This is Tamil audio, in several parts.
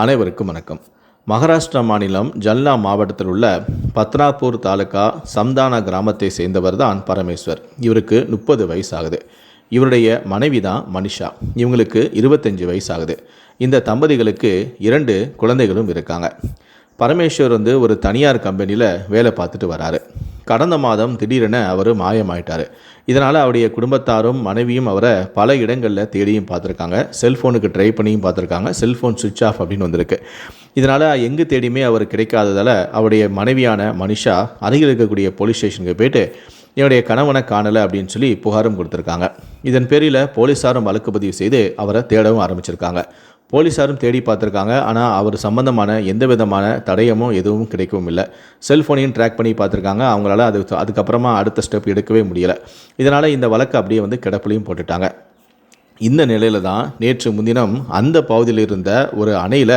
அனைவருக்கும் வணக்கம். மகாராஷ்டிரா மாநிலம் ஜல்னா மாவட்டத்தில் உள்ள பத்னாபூர் தாலுகா சம்தானா கிராமத்தை சேர்ந்தவர் தான் பரமேஸ்வர். இவருக்கு முப்பது வயசு ஆகுது இவருடைய மனைவி தான் மனிஷா. இவங்களுக்கு இருபத்தஞ்சி வயசு ஆகுது இந்த தம்பதிகளுக்கு இரண்டு குழந்தைகளும் இருக்காங்க. பரமேஸ்வர் வந்து ஒரு தனியார் கம்பெனியில் வேலை பார்த்துட்டு வராரு. கடந்த மாதம் திடீரென அவர் மாயமாயிட்டார். இதனால் அவருடைய குடும்பத்தாரும் மனைவியும் அவரை பல இடங்களில் தேடியும் பார்த்துருக்காங்க. செல்ஃபோனுக்கு ட்ரை பண்ணியும் பார்த்துருக்காங்க. செல்ஃபோன் சுவிட்ச் ஆஃப் அப்படின்னு வந்திருக்கு. இதனால் எங்கே தேடியுமே அவர் கிடைக்காததால் அவருடைய மனைவியான மனிஷா அருகில் இருக்கக்கூடிய போலீஸ் ஸ்டேஷனுக்கு போயிட்டு என்னுடைய கணவனை காணலை அப்படின்னு சொல்லி புகாரும் கொடுத்துருக்காங்க. இதன் பேரில் போலீஸாரும் வழக்கு பதிவு செய்து அவரை தேடவும் ஆரம்பிச்சிருக்காங்க. போலீஸாரும் தேடி பார்த்துருக்காங்க. ஆனால் அவர் சம்பந்தமான எந்த விதமான தடயமும் எதுவும் கிடைக்கவும் இல்லை செல்ஃபோனையும் ட்ராக் பண்ணி பார்த்துருக்காங்க. அவங்களால அது அதுக்கப்புறமா அடுத்த ஸ்டெப் எடுக்கவே முடியலை. இதனால் இந்த வழக்கு அப்படியே வந்து கிடப்புலையும் போட்டுட்டாங்க. இந்த நிலையில தான் நேற்று முன்தினம் அந்த பகுதியில் இருந்த ஒரு அணையில்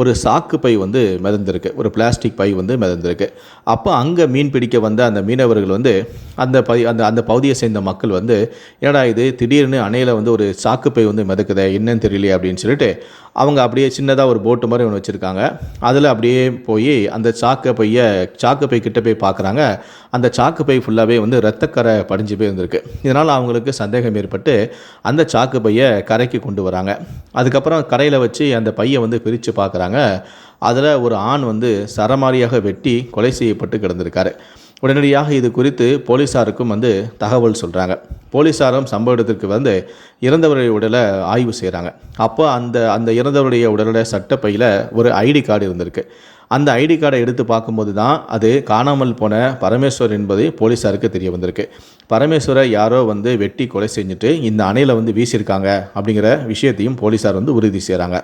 ஒரு சாக்கு பை வந்து மிதந்திருக்கு. ஒரு பிளாஸ்டிக் பை வந்து மிதந்திருக்கு. அப்போ அங்கே மீன் பிடிக்க வந்த அந்த மீனவர்கள் வந்து அந்த பை அந்த அந்த பகுதியை சேர்ந்த மக்கள் வந்து என்னடா இது? திடீர்னு அணையில் வந்து ஒரு சாக்கு பை வந்து மிதக்குதே? என்னன்னு தெரியலையே? அப்படின்னு சொல்லிட்டு அவங்க அப்படியே சின்னதாக ஒரு போட்டு மாதிரி ஒன்று வச்சுருக்காங்க. அதில் அப்படியே போய் அந்த சாக்கு பையை சாக்கு பை கிட்ட போய் பார்க்குறாங்க அந்த சாக்கு பை ஃபுல்லாகவே வந்து ரத்தக்கரை படிஞ்சு போய் இருந்திருக்கு. இதனால் அவங்களுக்கு சந்தேகம் ஏற்பட்டு அந்த சாக்கு பையை கரைக்கு கொண்டு வராங்க. அதுக்கப்புறம் கரையில் வச்சு அந்த பையை வந்து பிரித்து பார்க்குறாங்க அதில் ஒரு ஆண் வந்து சரமாரியாக வெட்டி கொலை செய்யப்பட்டு கிடந்திருக்காரு. உடனடியாக இது குறித்து போலீஸாருக்கும் வந்து தகவல் சொல்கிறாங்க போலீஸாரும் சம்பவ இடத்திற்கு வந்து இறந்தவருடைய உடலை ஆய்வு செய்கிறாங்க அப்போ அந்த அந்த இறந்தவருடைய உடலோட சட்டப்பையில் ஒரு ஐடி கார்டு இருந்திருக்கு. அந்த ஐடி கார்டை எடுத்து பார்க்கும்போது தான் அது காணாமல் போன பரமேஸ்வர் என்பது போலீஸாருக்கு தெரிய வந்திருக்கு. பரமேஸ்வரை யாரோ வந்து வெட்டி கொலை செஞ்சுட்டு இந்த அணையில் வந்து வீசியிருக்காங்க அப்படிங்கிற விஷயத்தையும் போலீஸார் வந்து உறுதி செய்கிறாங்க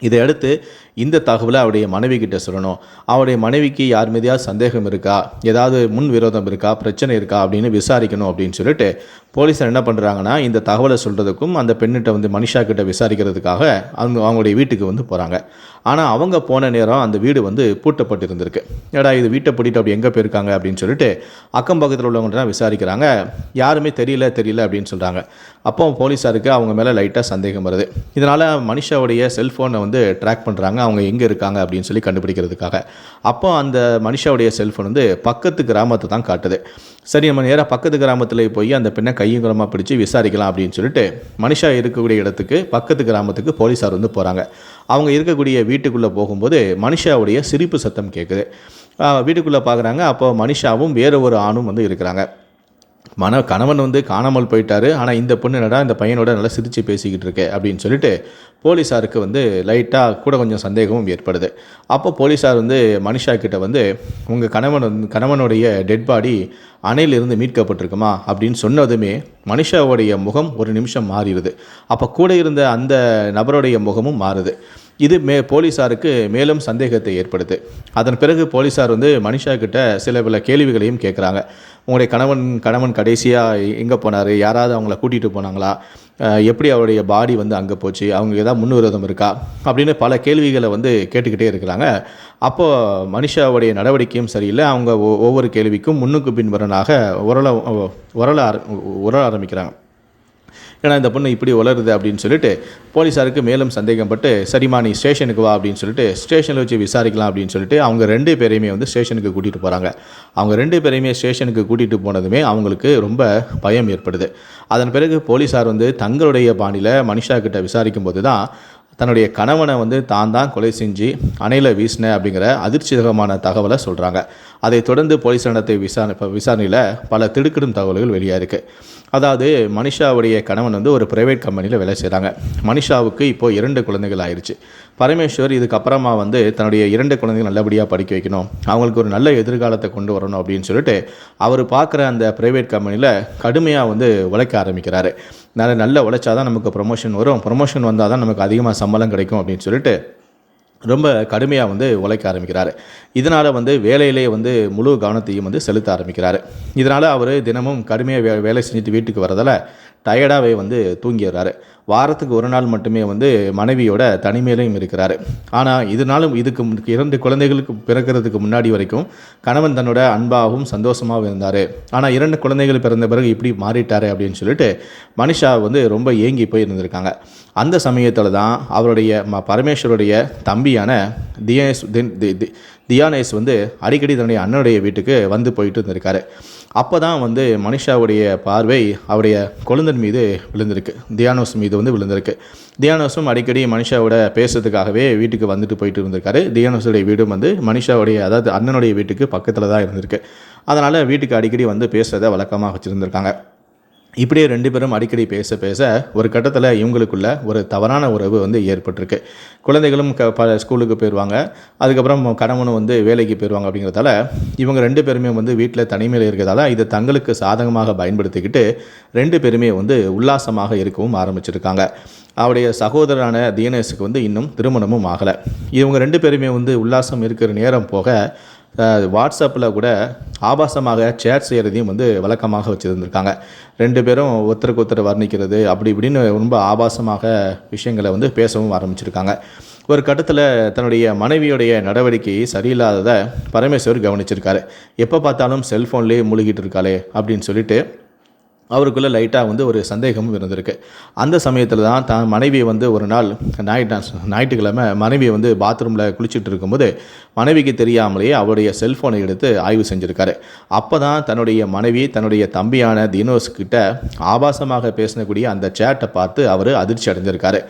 இதை அடுத்து இந்த தகவலை அவருடைய மனைவி கிட்ட சொல்லணும். அவருடைய மனைவிக்கு யார் மீதையாவது சந்தேகம் இருக்கா? ஏதாவது முன் விரோதம் இருக்கா? பிரச்சனை இருக்கா? அப்படின்னு விசாரிக்கணும் அப்படின்னு சொல்லிட்டு போலீஸார் என்ன பண்ணுறாங்கன்னா இந்த தகவலை சொல்கிறதுக்கும் அந்த பெண்ணிட்ட வந்து மனிஷா கிட்ட விசாரிக்கிறதுக்காக அவங்க அவங்களுடைய வீட்டுக்கு வந்து போகிறாங்க ஆனால் அவங்க போன நேரம் அந்த வீடு வந்து பூட்டப்பட்டு இருந்திருக்கு ஏடா இது வீட்டை பூட்டிட்டு அப்படி எங்கே போயிருக்காங்க? அப்படின்னு சொல்லிட்டு அக்கம் பக்கத்தில் உள்ளவங்கள்ட்ட விசாரிக்கிறாங்க. யாருமே தெரியல தெரியல அப்படின்னு சொல்கிறாங்க அப்போ போலீஸாருக்கு அவங்க மேலே லைட்டாக சந்தேகம் வருது. இதனால் மனிஷாவுடைய செல்ஃபோனை வந்து ட்ராக் பண்ணுறாங்க அவங்க எங்கே இருக்காங்க அப்படின்னு சொல்லி கண்டுபிடிக்கிறதுக்காக. அப்போ அந்த மனுஷாவுடைய செல்ஃபோன் வந்து பக்கத்து கிராமத்தை தான் காட்டுது. சரி நம்ம நேராக பக்கத்து கிராமத்தில் போய் அந்த பெண்ணை கையங்குரமாக பிடிச்சி விசாரிக்கலாம் அப்படின்னு சொல்லிட்டு மனுஷா இருக்கக்கூடிய இடத்துக்கு பக்கத்து கிராமத்துக்கு போலீஸார் வந்து போகிறாங்க அவங்க இருக்கக்கூடிய வீட்டுக்குள்ளே போகும்போது மனுஷாவுடைய சிரிப்பு சத்தம் கேட்குது வீட்டுக்குள்ளே பார்க்குறாங்க அப்போ மனுஷாவும் வேறு ஒரு ஆணும் வந்து இருக்கிறாங்க. மன கணவன் வந்து காணாமல் போயிட்டாரு. ஆனால் இந்த பொண்ணு என்னடா இந்த பையனோட நல்லா சிரித்து பேசிக்கிட்டு இருக்கே அப்படின்னு சொல்லிட்டு போலீஸாருக்கு வந்து லைட்டாக கூட கொஞ்சம் சந்தேகமும் ஏற்படுது. அப்போ போலீஸார் வந்து மனிஷா கிட்ட வந்து உங்கள் கணவன் வந்து கணவனுடைய டெட் பாடி அணையிலிருந்து மீட்கப்பட்டிருக்குமா? அப்படின்னு சொன்னதுமே மனிஷாவுடைய முகம் ஒரு நிமிஷம் மாறிடுது. அப்போ கூட இருந்த அந்த நபருடைய முகமும் மாறுது. இது மே போலீஸாருக்கு மேலும் சந்தேகத்தை ஏற்படுது அதன் பிறகு போலீஸார் வந்து மனிஷா கிட்ட சில பல கேள்விகளையும் கேட்குறாங்க. உங்களுடைய கணவன் கணவன் கடைசியாக எங்கே போனார்? யாராவது அவங்கள கூட்டிகிட்டு போனாங்களா? எப்படி அவருடைய பாடி வந்து அங்கே போச்சு? அவங்க ஏதாவது முன்விரோதம் இருக்கா? அப்படின்னு பல கேள்விகளை வந்து கேட்டுக்கிட்டே இருக்கிறாங்க. அப்போது மனுஷாவுடைய நடவடிக்கையும் சரியில்லை. அவங்க ஒ- ஒவ்வொரு கேள்விக்கும் முன்னுக்கு பின்வரனாக உரள உரள ஆர- உரள ஆரம்பிக்கிறாங்க. ஏன்னா இந்த பொண்ணு இப்படி வளருது அப்படின்னு சொல்லிட்டு போலீஸாருக்கு மேலும் சந்தேகப்பட்டு சரிமா நீ ஸ்டேஷனுக்கு வா அப்படின்னு சொல்லிட்டு ஸ்டேஷனில் வச்சு விசாரிக்கலாம் அப்படின்னு சொல்லிட்டு அவங்க ரெண்டு பேரையுமே வந்து ஸ்டேஷனுக்கு கூட்டிகிட்டு போகிறாங்க அவங்க ரெண்டு பேரையுமே ஸ்டேஷனுக்கு கூட்டிகிட்டு போனதுமே அவங்களுக்கு ரொம்ப பயம் ஏற்படுது. அதன் பிறகு போலீஸார் வந்து தங்களுடைய பாணியில் மனிஷா கிட்ட விசாரிக்கும் போது தான் தன்னுடைய கணவனை வந்து தான் தான் கொலை செஞ்சு அணையில் வீசின அப்படிங்கிற அதிர்ச்சிகரமான தகவலை சொல்கிறாங்க அதைத் தொடர்ந்து போலீஸ் நடத்திய விசாரணை விசாரணையில் பல திடுக்கிடும் தகவல்கள் வெளியாக இருக்குது அதாவது மனிஷாவுடைய கணவன் வந்து ஒரு பிரைவேட் கம்பெனியில் வேலை செய்கிறாங்க மனிஷாவுக்கு இப்போது இரண்டு குழந்தைகள் ஆயிடுச்சு பரமேஸ்வர் இதுக்கப்புறமா வந்து தன்னுடைய இரண்டு குழந்தைகள் நல்லபடியாக படிக்க வைக்கணும். அவங்களுக்கு ஒரு நல்ல எதிர்காலத்தை கொண்டு வரணும் அப்படின்னு சொல்லிட்டு அவர் பார்க்குற அந்த ப்ரைவேட் கம்பெனியில் கடுமையாக வந்து உழைக்க ஆரம்பிக்கிறாரு. நல்ல நல்ல உழைச்சாதான் நமக்கு ப்ரொமோஷன் வரும். ப்ரொமோஷன் வந்தால் தான் நமக்கு அதிகமாக சம்பளம் கிடைக்கும் அப்படின்னு சொல்லிட்டு ரொம்ப கடுமையாக வந்து உழைக்க ஆரம்பிக்கிறாரு. இதனால் வந்து வேலையிலே வந்து முழு கவனத்தையும் வந்து செலுத்த ஆரம்பிக்கிறாரு. இதனால் அவர் தினமும் கடுமையாக வே வேலை செஞ்சுட்டு வீட்டுக்கு வரதால் டயர்டாகவே வந்து தூங்கிடுறாரு. வாரத்துக்கு ஒரு நாள் மட்டுமே வந்து மனைவியோட தனிமையிலையும் இருக்கிறாரு. ஆனால் இதனாலும் இதுக்கு இரண்டு குழந்தைகளுக்கு பிறக்கிறதுக்கு முன்னாடி வரைக்கும் கணவன் தன்னோட அன்பாகவும் சந்தோஷமாகவும் இருந்தார். ஆனால் இரண்டு குழந்தைகள் பிறந்த பிறகு இப்படி மாறிட்டார் அப்படின்னு சொல்லிட்டு மனிஷா வந்து ரொம்ப ஏங்கி போய் இருந்திருக்காங்க. அந்த சமயத்தில் தான் அவருடைய ம பரமேஸ்வருடைய தம்பியான தியானேஷ் தி- தி- தி- தியானேஸ் வந்து அடிக்கடி தன்னுடைய அண்ணனுடைய வீட்டுக்கு வந்து போயிட்டு இருந்திருக்காரு. அப்போ தான் வந்து மனிஷாவுடைய பார்வை அவருடைய கொழுந்தன் மீது விழுந்திருக்கு. தியானோஸ் மீது வந்து விழுந்திருக்கு. தியானோஸும் அடிக்கடி மனிஷாவோட பேசுறதுக்காகவே வீட்டுக்கு வந்துட்டு போயிட்டு இருந்திருக்காரு. தியானோஸுடைய வீடும் வந்து மனிஷாவுடைய அதாவது அண்ணனுடைய வீட்டுக்கு பக்கத்தில் தான் இருந்திருக்கு. அதனால் வீட்டுக்கு அடிக்கடி வந்து பேசுகிறத வழக்கமாக வச்சுருந்துருக்காங்க. இப்படியே ரெண்டு பேரும் அடிக்கடி பேச பேச ஒரு கட்டத்தில் இவங்களுக்குள்ள ஒரு தவறான உறவு வந்து ஏற்பட்டிருக்கு. குழந்தைகளும் க ப ஸ்கூலுக்கு போயிடுவாங்க அதுக்கப்புறம் கணவனும் வந்து வேலைக்கு போயிடுவாங்க அப்படிங்கிறதால இவங்க ரெண்டு பேருமே வந்து வீட்டில் தனிமையில் இருக்கிறதால இதை தங்களுக்கு சாதகமாக பயன்படுத்திக்கிட்டு ரெண்டு பேருமே வந்து உல்லாசமாக இருக்கவும் ஆரம்பிச்சிருக்காங்க. அவருடைய சகோதரரான தீனேஷுக்கு வந்து இன்னும் திருமணமும் ஆகலை. இவங்க ரெண்டு பேருமே வந்து உல்லாசம் இருக்கிற நேரம் போக வாட்ஸ்அப்பில் கூட ஆபாசமாக சேட் செய்கிறதையும் வந்து வழக்கமாக வச்சுருந்துருக்காங்க. ரெண்டு பேரும் ஒருத்தருக்கு ஒருத்தர் வர்ணிக்கிறது அப்படி இப்படின்னு ரொம்ப ஆபாசமாக விஷயங்களை வந்து பேசவும் ஆரம்பிச்சிருக்காங்க. ஒரு கட்டத்தில் தன்னுடைய மனைவியுடைய நடவடிக்கை சரியில்லாததை பரமேஸ்வர் கவனிச்சிருக்காரு. எப்போ பார்த்தாலும் செல்ஃபோன்லேயே மூழ்கிட்டு இருக்காளே அப்படின்னு சொல்லிட்டு அவருக்குள்ளே லைட்டாக வந்து ஒரு சந்தேகமும் இருந்திருக்கு. அந்த சமயத்தில் தான் தான் மனைவி வந்து ஒரு நாள் ஞாயிற்று ஞாயிற்றுக்கிழமை மனைவியை வந்து பாத்ரூமில் குளிச்சுட்டு இருக்கும்போது மனைவிக்கு தெரியாமலேயே அவருடைய செல்ஃபோனை எடுத்து ஆய்வு செஞ்சுருக்காரு. அப்போ தான் தன்னுடைய மனைவி தன்னுடைய தம்பியான தினோஸ்கிட்ட ஆபாசமாக பேசினக்கூடிய அந்த சேட்டை பார்த்து அவர் அதிர்ச்சி அடைஞ்சிருக்காரு.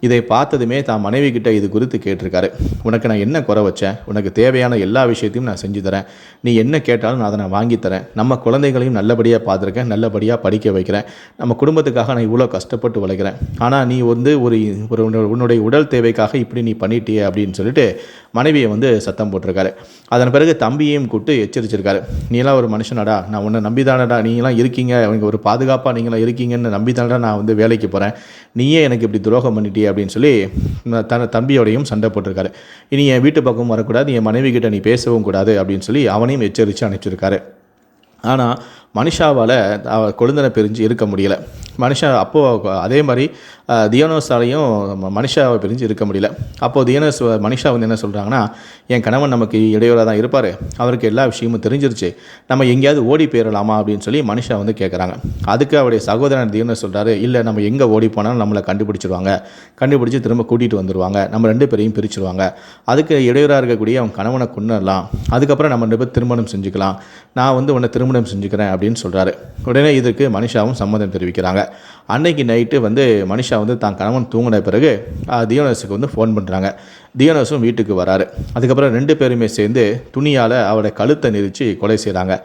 இதை பார்த்ததுமே தான் மனைவி கிட்ட இது குறித்து கேட்டிருக்காரு. உனக்கு நான் என்ன குறை வச்சேன் உனக்கு தேவையான எல்லா விஷயத்தையும் நான் செஞ்சு தரேன். நீ என்ன கேட்டாலும் நான் அதை நான் வாங்கி தரேன். நம்ம குழந்தைகளையும் நல்லபடியாக பார்த்துருக்கேன். நல்லபடியாக படிக்க வைக்கிறேன். நம்ம குடும்பத்துக்காக நான் இவ்வளோ கஷ்டப்பட்டு உழைக்கிறேன். ஆனால் நீ வந்து ஒரு ஒரு உன்னோட- உன்னுடைய உடல் தேவைக்காக இப்படி நீ பண்ணிட்டியே அப்படின்னு சொல்லிட்டு மனைவியை வந்து சத்தம் போட்டிருக்காரு. அதன் பிறகு தம்பியையும் கூப்பிட்டு எச்சரிச்சிருக்காரு. நீலாம் ஒரு மனுஷனாடா. நான் உன்னை நம்பிதானடா. நீங்களாம் இருக்கீங்க. அவங்க ஒரு பாதுகாப்பாக நீங்களாம் இருக்கீங்கன்னு நம்பிதானடா நான் வந்து வேலைக்கு போகிறேன் நீயே எனக்கு இப்படி துரோகம் பண்ணிட்டியே. அப்படின்னு சொல்லி தன் தம்பியோடையும் சண்டை போட்டிருக்காரு. இனி என் வீட்டு பக்கம் வரக்கூடாது என் மனைவி கிட்ட நீ பேசவும் கூடாது அப்படின்னு சொல்லி அவனையும் எச்சரித்து அனுப்பிச்சிருக்காரு. ஆனால் மனிஷாவால் அவ கொழுந்தனை பிரிஞ்சு இருக்க முடியல. மனுஷா அப்போது அதே மாதிரி அஹ், தியோனோஸாலையும் பிரிஞ்சு இருக்க முடியல. அப்போது தியோனோஸ் மனுஷா மனிஷா வந்து என்ன சொல்கிறாங்கன்னா என் கணவன் நமக்கு இடையூறாக தான் இருப்பார். அவருக்கு எல்லா விஷயமும் தெரிஞ்சிருச்சு. நம்ம எங்கேயாவது ஓடி போயிடலாமா அப்படின்னு சொல்லி மனுஷா வந்து கேட்குறாங்க அதுக்கு அவருடைய சகோதரன் தியோனோஸ் சொல்கிறாரு இல்லை நம்ம எங்கே ஓடி போனாலும் நம்மளை கண்டுபிடிச்சிருவாங்க. கண்டுபிடிச்சி திரும்ப கூட்டிகிட்டு வந்துடுவாங்க நம்ம ரெண்டு பேரையும் பிரிச்சிருவாங்க. அதுக்கு இடையூறாக இருக்கக்கூடிய அவன் கணவனை கொண்டுடலாம் அதுக்கப்புறம் நம்ம ரெண்டு பேர் திருமணம் செஞ்சுக்கலாம். நான் வந்து உன்னை திருமணம் செஞ்சுக்கிறேன் அப்படின்னு அப்படின்னு சொல்கிறாரு உடனே இதற்கு மனிஷாவும் சம்மதம் தெரிவிக்கிறாங்க. அன்னைக்கு நைட்டு வந்து மனிஷா வந்து தான் கணவன் தூங்கின பிறகு தியோனஸுக்கு வந்து ஃபோன் பண்ணுறாங்க தியோனஸும் வீட்டுக்கு வராரு. அதுக்கப்புறம் ரெண்டு பேருமே சேர்ந்து துணியால் அவருடைய கழுத்தை நெரிச்சு கொலை செய்கிறாங்க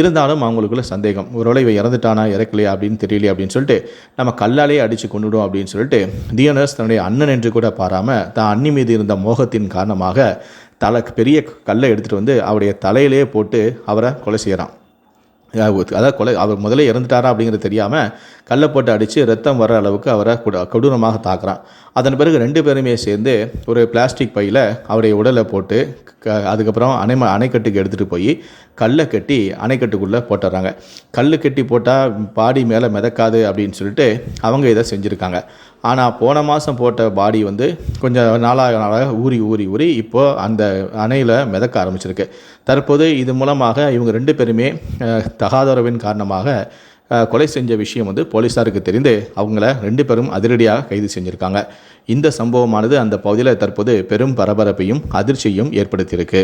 இருந்தாலும் அவங்களுக்குள்ள சந்தேகம். ஒருவேளை இவன் இறந்துட்டானா இறக்கலையா அப்படின்னு தெரியலையே அப்படின்னு சொல்லிட்டு நம்ம கல்லாலே அடித்து கொண்டுடும் அப்படின்னு சொல்லிட்டு தியோனஸ் தன்னுடைய அண்ணன் என்று கூட பாராமல் தான் அண்ணி மீது இருந்த மோகத்தின் காரணமாக தலை பெரிய கல்லை எடுத்துகிட்டு வந்து அவருடைய தலையிலே போட்டு அவரை கொலை செய்கிறான் அதாவது கொலை அவர் முதல்ல இறந்துட்டாரா அப்படிங்கிறது தெரியாமல் கல்லை போட்டு அடித்து ரத்தம் வர அளவுக்கு அவரை கொடு கொடூரமாக தாக்குறான். அதன் பிறகு ரெண்டு பேருமே சேர்ந்து ஒரு பிளாஸ்டிக் பையில் அவருடைய உடலை போட்டு க அதுக்கப்புறம் அணை அணைக்கட்டுக்கு எடுத்துகிட்டு போய் கல்லை கட்டி அணைக்கட்டுக்குள்ளே போட்டுடுறாங்க கல் கட்டி போட்டால் பாடி மேலே மிதக்காது அப்படின்னு சொல்லிட்டு அவங்க இதை செஞ்சுருக்காங்க. ஆனால் போன மாதம் போட்ட பாடி வந்து கொஞ்சம் நாளாக நாளாக ஊறி ஊறி ஊறி இப்போது அந்த அணையில் மிதக்க ஆரம்பிச்சிருக்கு. தற்போது இது மூலமாக இவங்க ரெண்டு பேருமே தகாதரவின் காரணமாக கொலை செஞ்ச விஷயம் வந்து போலீஸாருக்கு தெரிந்து அவங்கள ரெண்டு பேரும் அதிரடியாக கைது செஞ்சுருக்காங்க. இந்த சம்பவமானது அந்த பகுதியில் தற்போது பெரும் பரபரப்பையும் அதிர்ச்சியையும் ஏற்படுத்தியிருக்கு.